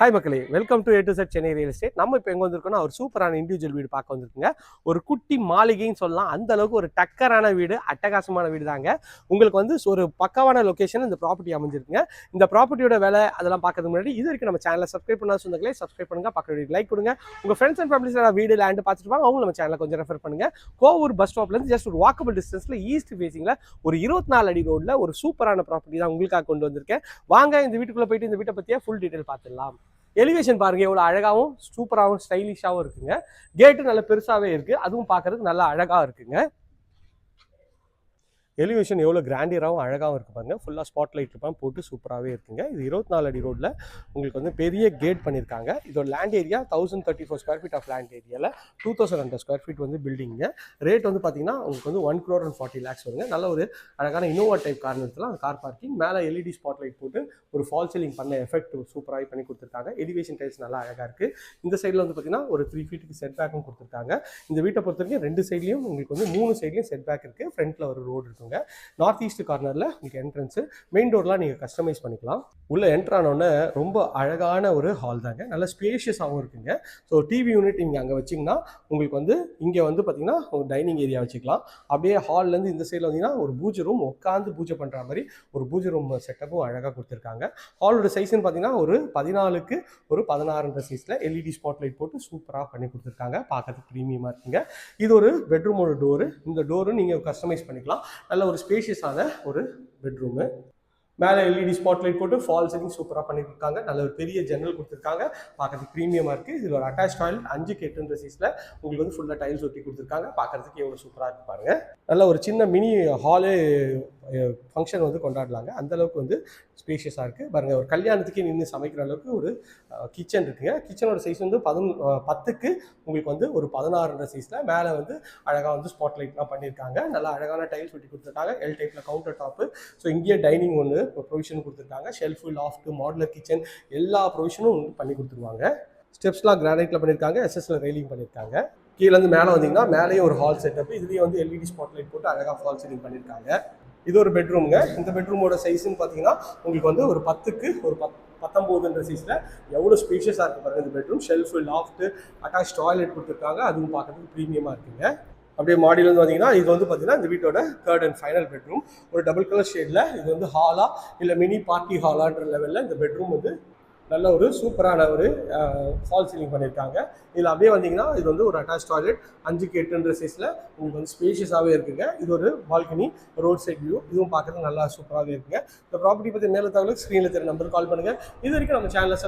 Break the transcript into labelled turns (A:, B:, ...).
A: Hi மக்களே. Welcome to A to Z Chennai real estate நம்ம இப்போ எங்கே வந்திருக்கோம்னா ஒரு சூப்பரான இண்டிவிஜுவல் வீடு பார்க்க வந்திருக்குங்க. ஒரு குட்டி மாளிகைன்னு சொல்லலாம். அந்த அளவுக்கு ஒரு டக்கரான வீடு அட்டகாசமான வீடு தாங்க. உங்களுக்கு வந்து ஒரு பக்கவான லொகேஷன் இந்த ப்ராப்பர்ட்டி அமைஞ்சிருக்குங்க. இந்த ப்ராப்பர்ட்டியோட விலை அதெல்லாம் பார்க்கறதுக்கு முன்னாடி இது வரைக்கும் நம்ம சேனலை சப்ஸ்கிரைப் பண்ணாத சொந்தங்களே சப்ஸ்கிரைப் பண்ணுங்க. பக்கத்து லைக் கொடுங்க. உங்கள் ஃப்ரெண்ட்ஸ் அண்ட் ஃபேமிலிஸ் வீடு லேண்ட் பார்த்துட்டு வாங்க அவங்க நம்ம சேனலை கொஞ்சம் ரெஃபர் பண்ணுங்க. கோவூர் பஸ் ஸ்டாப்லேருந்து ஜஸ்ட் ஒரு வாக்கபிள் டிஸ்டன்ஸில் ஈஸ்ட் ஃபேசிங்கில் ஒரு இருபத்தி நாலு அடி ரோடில் ஒரு சூப்பரான ப்ராப்பர்ட்டி தான் உங்களுக்காக கொண்டு வந்திருக்கேன். வாங்க இந்த வீட்டுக்குள்ளே போயிட்டு இந்த வீட்டை பற்றியே ஃபுல் டீடைல் பார்த்துடலாம். எலிவேஷன் பாருங்க எவ்வளோ அழகாகவும் சூப்பராகவும் ஸ்டைலிஷாகவும் இருக்குங்க. கேட்டு நல்ல பெருசாகவே இருக்கு. அதுவும் பார்க்கறதுக்கு நல்லா அழகாக இருக்குங்க. எலிவேஷன் எவ்வளோ கிராண்டியராகவும் அழகாகவும் இருக்கு பாருங்கள் ஃபுல்லாக ஸ்பாட் லைட் இருப்பான் போட்டு சூப்பராகவே இருக்குங்க. இது இருபத்தி நாலு அடி ரோட்டில் உங்களுக்கு வந்து பெரிய கேட் பண்ணியிருக்காங்க இதோட land area thousand thirty four square feet of land ஏரியாவில் two thousand hundred square feet வந்து பில்டிங்க ரேட் வந்து பார்த்தீங்கன்னா உங்களுக்கு வந்து one crore and forty lakhs வருங்க. நல்ல ஒரு அழகான இனோவா டைப் கார் நிறுத்தலாம் அந்த கார் பார்க்கிங் மேலே எல்இடி ஸ்பாட் லைட் போட்டு ஒரு ஃபால் சீலிங் பண்ண எஃபெக்ட் சூப்பராகவே பண்ணி கொடுத்துருக்காங்க. எலிவேஷன் டைல்ஸ் நல்லா அழகாக இருக்குது இந்த சைடில் வந்து பார்த்தீங்கன்னா ஒரு த்ரீ ஃபீட்டுக்கு செட் பேக்கும் கொடுத்துருக்காங்க. இந்த வீட்டை பொறுத்த வரைக்கும் ரெண்டு சைட்லையும் உங்களுக்கு வந்து மூணு சைட்லையும் செட் பேக் இருக்குது ஃப்ரண்ட்டில் ஒரு ரோடு இருக்கும். இருக்குங்க நார்த் ஈஸ்ட் கார்னரில் உங்களுக்கு என்ட்ரன்ஸு மெயின் டோர்லாம் நீங்கள் கஸ்டமைஸ் பண்ணிக்கலாம். உள்ளே என்ட்ரு ஆனோடனே ரொம்ப அழகான ஒரு ஹால் தாங்க. நல்ல ஸ்பேஷியஸாகவும் இருக்குங்க. ஸோ டிவி யூனிட் நீங்கள் அங்கே வச்சிங்கன்னா உங்களுக்கு வந்து இங்கே வந்து பார்த்தீங்கன்னா ஒரு டைனிங் ஏரியா வச்சுக்கலாம். அப்படியே ஹால்லேருந்து இந்த சைடில் வந்தீங்கன்னா ஒரு பூஜை ரூம் உட்காந்து பூஜை பண்ணுற மாதிரி ஒரு பூஜை ரூம் செட்டப்பும் அழகாக கொடுத்துருக்காங்க. ஹாலோட சைஸ்னு பார்த்தீங்கன்னா ஒரு பதினாலுக்கு ஒரு பதினாறுன்ற சைஸில் எல்இடி ஸ்பாட் லைட் போட்டு சூப்பராக பண்ணி கொடுத்துருக்காங்க. பார்க்கறதுக்கு ப்ரீமியமாக இருக்குங்க. இது ஒரு பெட்ரூமோட டோரு இந்த டோரு நீங்கள் கஸ்டமைஸ் பண்ணிக்கலாம். நல்ல ஒரு ஸ்பேஷியஸான ஒரு பெட்ரூமு மேலே எல்இடி ஸ்பாட் லைட் போட்டு ஃபால் செட்டிங் சூப்பராக பண்ணியிருக்காங்க நல்ல ஒரு பெரிய ஜன்னல் கொடுத்துருக்காங்க. பார்க்கறதுக்கு ப்ரீமியமாக இருக்குது இதில் ஒரு அட்டாச் டாய்லெட் அஞ்சு கேட்டுன்ற சீஸில் உங்களுக்கு வந்து ஃபுல்லாக டைல்ஸ் ஒட்டி கொடுத்துருக்காங்க. பார்க்கறதுக்கு எவ்வளோ சூப்பராக இருக்கு பாருங்கள் நல்ல ஒரு சின்ன மினி ஹாலு ஃபங்க்ஷன் வந்து கொண்டாடலாங்க. அந்தளவுக்கு வந்து ஸ்பேஷியஸாக இருக்குது பாருங்கள் ஒரு கல்யாணத்துக்கு நின்று சமைக்கிற அளவுக்கு ஒரு கிச்சன் இருக்குங்க. கிச்சனோட சைஸ் வந்து பதினொ பத்துக்கு உங்களுக்கு வந்து ஒரு பதினாறுன்ற சைஸில் மேலே வந்து அழகாக வந்து ஸ்பாட் லைட்லாம் பண்ணியிருக்காங்க நல்லா அழகான டைல்ஸ் ஒட்டி கொடுத்துருக்காங்க. எல் டைப்பில் கவுண்டர் டாப்பு ஸோ இங்கேயே டைனிங் ஒன்று ப்ரொவிஷன் கொடுத்துருக்காங்க. ஷெல்ஃபு லாஃப்ட்டு மாடுலர் கிச்சன் எல்லா ப்ரொவிஷனும் பண்ணி கொடுத்துருவாங்க. ஸ்டெப்ஸ்லாம் கிரானைட்டில் பண்ணியிருக்காங்க எஸ்எஸ்ல ரெயிலிங் பண்ணியிருக்காங்க கீழேருந்து மேலே வந்தீங்கன்னா மேலேயும் ஒரு ஹால் செட்டப் இதுலேயும் வந்து எல்இடி ஸ்பாட் லைட் போட்டு அழகாக ஃபால் சீலிங் பண்ணியிருக்காங்க இது ஒரு பெட்ரூம்ங்க இந்த பெட்ரூமோட சைஸ்ன்னு பார்த்தீங்கன்னா உங்களுக்கு வந்து ஒரு பத்துக்கு ஒரு பத் பத்தொம்போதுன்ற சைஸில் எவ்வளோ ஸ்பேஷியஸாக இருக்குது பாருங்க இந்த bedroom shelf loft attach toilet கொடுத்துருக்காங்க. அதுவும் பார்க்குறதுக்கு ப்ரீமியமாக இருக்குங்க. அப்படியே மாடியில் வந்து பார்த்தீங்கன்னா இது வந்து பார்த்தீங்கன்னா இந்த வீட்டோட தேர்ட் அண்ட் ஃபைனல் பெட்ரூம் ஒரு டபுள் கலர் ஷேடில் இது வந்து ஹாலா இல்லை மினி பார்ட்டி ஹாலான்ற லெவலில் இந்த பெட்ரூம் வந்து நல்ல ஒரு சூப்பரான ஒரு ஃபால் சீலிங் பண்ணியிருக்காங்க இதில் அப்படியே வந்தீங்கன்னா இது வந்து ஒரு அட்டாச் டாய்லெட் அஞ்சுக்கு எட்டுன்ற சைஸில் உங்களுக்கு வந்து ஸ்பேஷியஸாகவே இருக்குங்க. இது ஒரு பால்கனி ரோட் சைட் வியூ இதுவும் பார்க்குறது நல்லா சூப்பராகவே இருக்குங்க. இந்த ப்ராப்பர்ட்டி பற்றி மேலே தகவலுக்கு ஸ்க்ரீனில் தெரிய நம்பர் கால் பண்ணுங்கள் இது வரைக்கும் நம்ம சேனலில்